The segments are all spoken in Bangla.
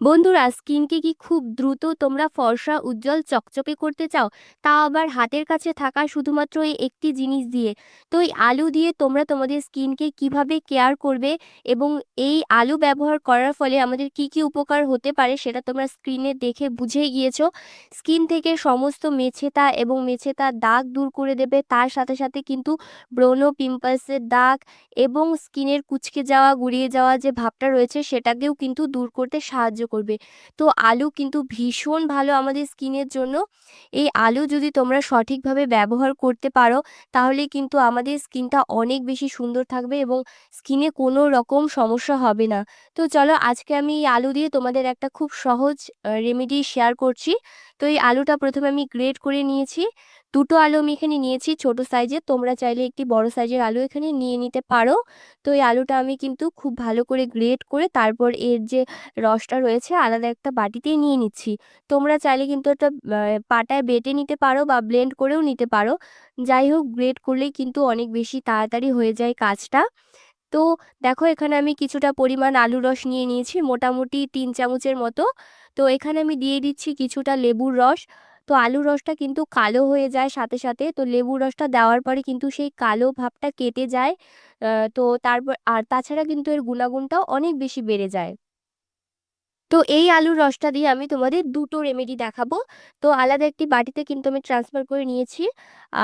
বন্ধুরা, স্কিনকে কি খুব দ্রুত তোমরা ফর্সা, উজ্জ্বল, চকচকে করতে চাও? তা আবার হাতের কাছে থাকা শুধুমাত্র এই একটি জিনিস দিয়ে। তো এই আলু দিয়ে তোমরা তোমাদের স্কিনকে কীভাবে কেয়ার করবে এবং এই আলু ব্যবহার করার ফলে আমাদের কি কি উপকার হতে পারে সেটা তোমরা স্ক্রিনে দেখে বুঝেই গিয়েছো। স্কিন থেকে সমস্ত মেছেতা এবং মেছেতার দাগ দূর করে দেবে। তার সাথে সাথে কিন্তু ব্রণ পিম্পলসের দাগ এবং স্কিনের কুচকে যাওয়া, গুড়িয়ে যাওয়া যে ভাবটা রয়েছে সেটাকেও কিন্তু দূর করতে সাহায্য করবে। তো আলু কিন্তু ভীষণ ভালো আমাদের স্কিনের জন্য। এই আলু যদি তোমরা সঠিকভাবে ব্যবহার করতে পারো, তাহলে কিন্তু আমাদের স্কিনটা অনেক বেশি সুন্দর থাকবে এবং স্কিনে কোনো রকম সমস্যা হবে না। তো চলো আজকে আমি এই আলু দিয়ে তোমাদের একটা খুব সহজ রেমেডি শেয়ার করছি। তো এই আলুটা প্রথমে আমি গ্রেট করে নিয়েছি। দুটো আলু আমি এখানে নিয়েছি ছোট সাইজের, তোমরা চাইলে একটি বড় সাইজের আলু এখানে নিয়ে নিতে পারো। তো এই আলুটা আমি কিন্তু খুব ভালো করে গ্রেট করে তারপর এর যে রসটা রয়েছে আলাদা একটা বাটিতে নিয়ে নিচ্ছি। তোমরা চাইলে কিন্তু একটা পাটায় বেটে নিতে পারো বা ব্লেন্ড করেও নিতে পারো। যাই হোক, গ্রেট করলেই কিন্তু অনেক বেশি তাড়াতাড়ি হয়ে যায় কাজটা। তো দেখো এখানে আমি কিছুটা পরিমাণ আলু রস নিয়ে নিয়েছি, মোটামুটি তিন চামচের মতো। তো এখানে আমি দিয়ে দিচ্ছি কিছুটা লেবুর রস। তো আলু রসটা কিন্তু কালো হয়ে যায় সাথে সাথে। তো লেবু রসটা দেওয়ার পরে কিন্তু সেই কালো ভাবটা কেটে যায় তো তারপর আর তাছাড়া কিন্তু এর গুণাগুণটাও অনেক বেশি বেড়ে যায়। তো এই আলুর রসটা দিয়ে আমি তোমাদের দুটো রেমেডি দেখাবো। তো আলাদা একটি বাটিতে কিন্তু আমি ট্রান্সফার করে নিয়েছি।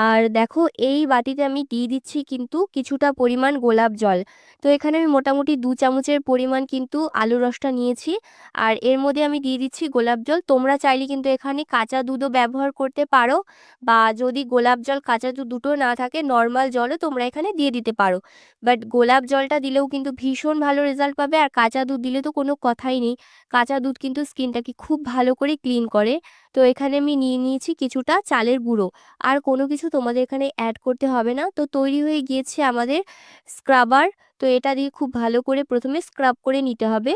আর দেখো, এই বাটিতে আমি দিয়ে দিচ্ছি কিন্তু কিছুটা পরিমাণ গোলাপ জল। তো এখানে আমি মোটামুটি দু চামচের পরিমাণ কিন্তু আলুর রসটা নিয়েছি। আর এর মধ্যে আমি দিয়ে দিচ্ছি গোলাপ জল। তোমরা চাইলে কিন্তু এখানে কাঁচা দুধও ব্যবহার করতে পারো। বা যদি গোলাপ জল, কাঁচা দুধ দুটো না থাকে নর্মাল জলও তোমরা এখানে দিয়ে দিতে পারো। বাট গোলাপ জলটা দিলেও কিন্তু ভীষণ ভালো রেজাল্ট পাবে। আর কাঁচা দুধ দিলে তো কোনো কথাই নেই। কাঁচা দুধ কিন্তু স্কিনটাকে খুব ভালো করে ক্লিন করে। তো এখানে আমি নিয়ে নিয়েছি কিছুটা চালের গুঁড়ো। আর কোনো কিছু তোমাদের এখানে অ্যাড করতে হবে না। তো তৈরি হয়ে গিয়েছে আমাদের স্ক্রাবার তো এটা দিয়ে খুব ভালো করে প্রথমে স্ক্রাব করে নিতে হবে।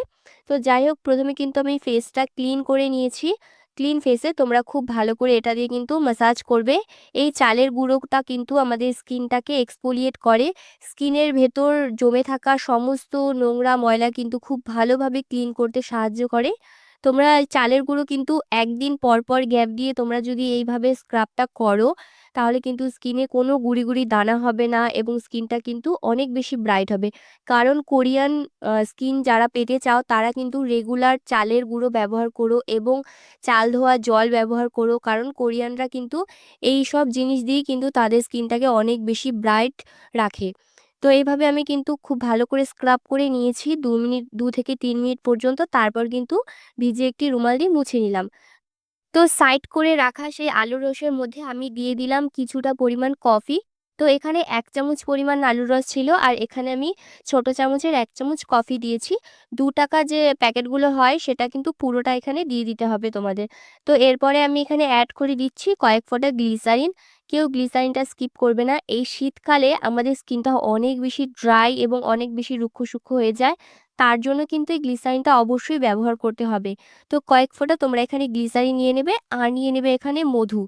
তো যাই হোক, প্রথমে কিন্তু আমি ফেসটা ক্লিন করে নিয়েছি। ক্লিন ফেসে তোমরা খুব ভালো করে এটা দিয়ে কিন্তু মাসাজ করবে। এই চালের গুঁড়োটা কিন্তু আমাদের স্কিনটাকে এক্সপোলিয়েট করে। স্কিনের ভেতর জমে থাকা সমস্ত নোংরা ময়লা কিন্তু খুব ভালোভাবে ক্লিন করতে সাহায্য করে। তোমরা চালের গুঁড়ো কিন্তু একদিন পর পর গ্যাপ দিয়ে তোমরা যদি এইভাবে স্ক্রাবটা করো, তাহলে কিন্তু স্কিনে কোনো গুড়ি গুড়ি দানা হবে না এবং স্কিনটা কিন্তু অনেক বেশি ব্রাইট হবে। কারণ কোরিয়ান স্কিন যারা পেতে চাও তারা কিন্তু রেগুলার চালের গুঁড়ো ব্যবহার করো এবং চাল ধোয়া জল ব্যবহার করো। কারণ কোরিয়ানরা কিন্তু এই সব জিনিস দিয়েই কিন্তু তাদের স্কিনটাকে অনেক বেশি ব্রাইট রাখে। তো এইভাবে আমি কিন্তু খুব ভালো করে স্ক্রাব করে নিয়েছি। দু মিনিট, দু থেকে তিন মিনিট পর্যন্ত তারপর কিন্তু ভিজে একটি রুমাল দিয়ে মুছে নিলাম। তো সাইড করে রাখা সেই আলু রসের মধ্যে আমি দিয়ে দিলাম কিছুটা পরিমাণ কফি তো এখানে এক চামচ পরিমাণ আলুর রস ছিল আর এখানে আমি ছোট চামচের এক চামচ কফি দিয়েছি। দু টাকা যে প্যাকেটগুলো হয় সেটা কিন্তু পুরোটা এখানে দিয়ে দিতে হবে তোমাদের। তো এরপরে আমি এখানে অ্যাড করে দিচ্ছি কয়েক ফোঁটা গ্লিসারিন কেউ গ্লিসারিনটা স্কিপ করবে না। এই শীতকালে আমাদের স্কিনটা অনেক বেশি ড্রাই এবং অনেক বেশি রুক্ষ সূক্ষ্ম হয়ে যায়। তার জন্য কিন্তু এই গ্লিসারিনটা অবশ্যই ব্যবহার করতে হবে। তো কয়েক ফোঁটা তোমরা এখানে গ্লিসারিন নিয়ে নেবে আর নিয়ে নেবে এখানে মধু।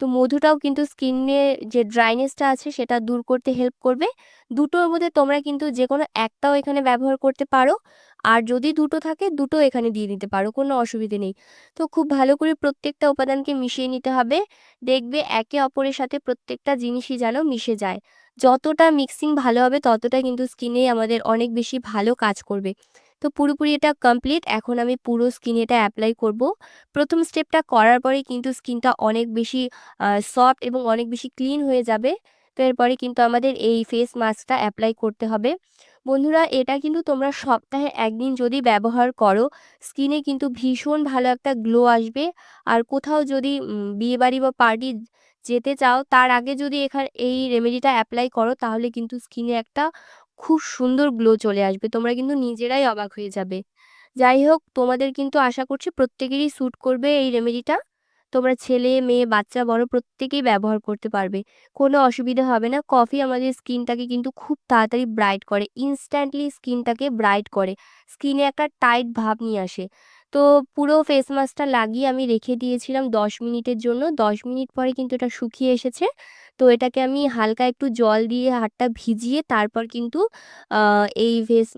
তো মধুটাও কিন্তু স্কিনে যে ড্রাইনেসটা আছে সেটা দূর করতে হেল্প করবে। দুটোর মধ্যে তোমরা কিন্তু যে কোনো একটাও এখানে ব্যবহার করতে পারো। আর যদি দুটো থাকে, দুটো এখানে দিয়ে দিতে পারো, কোনো অসুবিধে নেই। তো খুব ভালো করে প্রত্যেকটা উপাদানকে মিশিয়ে নিতে হবে। দেখবে একে অপরের সাথে প্রত্যেকটা জিনিসই যেন মিশে যায়। যতটা মিক্সিং ভালো হবে ততটা কিন্তু স্কিনে আমাদের অনেক বেশি ভালো কাজ করবে। তো পুরোপুরি এটা কমপ্লিট এখন আমি পুরো স্কিনে এটা অ্যাপ্লাই করব। প্রথম স্টেপটা করার পরে কিন্তু স্কিনটা অনেক বেশি সফট এবং অনেক বেশি ক্লিন হয়ে যাবে। তো এরপরে কিন্তু আমাদের এই ফেস মাস্কটা অ্যাপ্লাই করতে হবে। বন্ধুরা, এটা কিন্তু তোমরা সপ্তাহে একদিন যদি ব্যবহার করো স্কিনে কিন্তু ভীষণ ভালো একটা গ্লো আসবে। আর কোথাও যদি বিয়েবাড়ি বা পার্টি যেতে চাও, তার আগে যদি এখানে, এই রেমেডিটা অ্যাপ্লাই করো, তাহলে কিন্তু স্কিনে একটা খুব সুন্দর গ্লো চলে আসবে। তোমরা কিন্তু নিজেরাই অবাক হয়ে যাবে। যাই হোক, তোমাদের কিন্তু আশা করছি প্রত্যেকেরই স্যুট করবে এই রেমেডিটা তোমরা ছেলে, মেয়ে, বাচ্চা, বড় প্রত্যেকেই ব্যবহার করতে পারবে। কোনো অসুবিধা হবে না। কফি আমাদের স্কিনটাকে কিন্তু খুব তাড়াতাড়ি ব্রাইট করে। ইনস্ট্যান্টলি স্কিনটাকে ব্রাইট করে। স্কিনে একটা টাইট ভাব নিয়ে আসে। তো পুরো ফেস মাস্কটা লাগিয়ে আমি রেখে দিয়েছিলাম দশ মিনিটের জন্য। দশ মিনিট পরে কিন্তু এটা শুকিয়ে এসেছে। তো এটাকে আমি হালকা একটু জল দিয়ে হাতটা ভিজিয়ে তারপর কিন্তু এই ফেস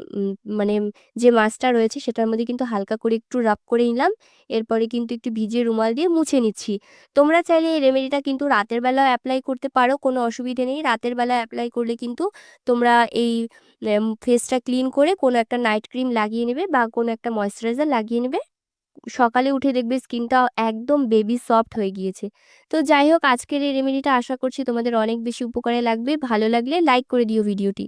মানে যে মাস্কটা রয়েছে সেটার মধ্যে কিন্তু হালকা করে একটু রাব করে নিলাম। এরপরে কিন্তু একটু ভিজিয়ে রুমাল দিয়ে মুছে নিচ্ছি। তোমরা চাইলে এই রেমেডিটা কিন্তু রাতের বেলাও অ্যাপ্লাই করতে পারো, কোনো অসুবিধে নেই। রাতের বেলা অ্যাপ্লাই করলে কিন্তু তোমরা এই ফেসটা ক্লিন করে কোনো একটা নাইট ক্রিম লাগিয়ে নেবে বা কোনো একটা ময়শ্চারাইজার লাগিয়ে নেবে। সকালে উঠে দেখবে স্কিনটা একদম বেবি সফট হয়ে গিয়েছে। তো যাই হোক, আজকের এই রেমেডিটা আশা করছি তোমাদের অনেক বেশি উপকারে লাগবে। ভালো লাগলে লাইক করে দিও ভিডিওটি